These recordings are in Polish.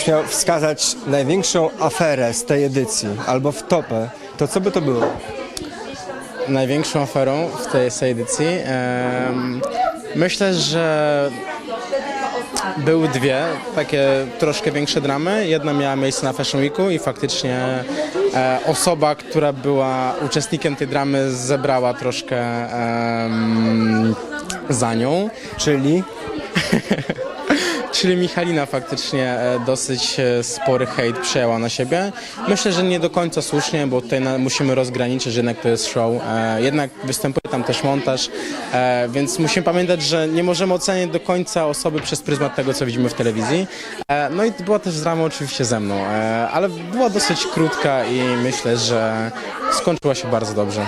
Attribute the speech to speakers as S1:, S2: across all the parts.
S1: Gdybyś miał wskazać największą aferę z tej edycji, albo w topę, to co by to było?
S2: największą aferą w tej, tej edycji. em, myślę, że były dwie takie troszkę większe dramy. Jedna miała miejsce na Fashion Weeku i faktycznie e, osoba, która była uczestnikiem tej dramy zebrała troszkę em, za nią.
S1: Czyli
S2: Czyli Michalina faktycznie e, dosyć e, spory hejt przejęła na siebie. Myślę, że nie do końca słusznie, bo tutaj musimy rozgraniczyć, że jednak to jest show. E, jednak występuje tam też montaż, więc musimy pamiętać, że nie możemy oceniać do końca osoby przez pryzmat tego, co widzimy w telewizji. No i była też drama oczywiście ze mną, ale była dosyć krótka i myślę, że skończyła się bardzo dobrze.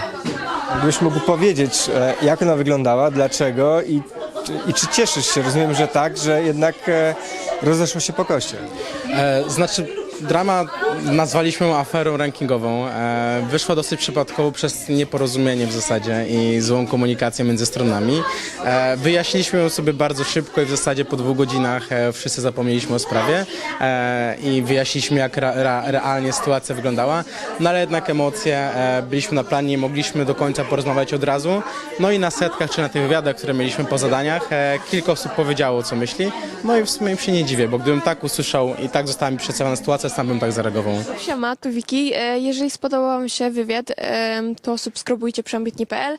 S1: gdybyś mógł powiedzieć, jak ona wyglądała, dlaczego i, i czy cieszysz się? Rozumiem, że tak, że jednak e, rozeszło się po koście.
S2: E, znaczy, drama nazwaliśmy aferą rankingową. E, wyszła dosyć przypadkowo przez nieporozumienie w zasadzie i złą komunikację między stronami. E, wyjaśniliśmy ją sobie bardzo szybko i w zasadzie po dwóch godzinach e, wszyscy zapomnieliśmy o sprawie i wyjaśniliśmy, jak realnie sytuacja wyglądała. No ale jednak emocje, byliśmy na planie, nie mogliśmy do końca porozmawiać od razu. No i na setkach czy na tych wywiadach, które mieliśmy po zadaniach, kilka osób powiedziało, co myśli. No i w sumie im się nie dziwię, bo gdybym tak usłyszał i tak została mi przedstawiona sytuacja, sam bym tak zareagował.
S3: Siema, tu Wiki. E, Jeżeli spodobał Wam się wywiad, to subskrybujcie przeambitnie.pl.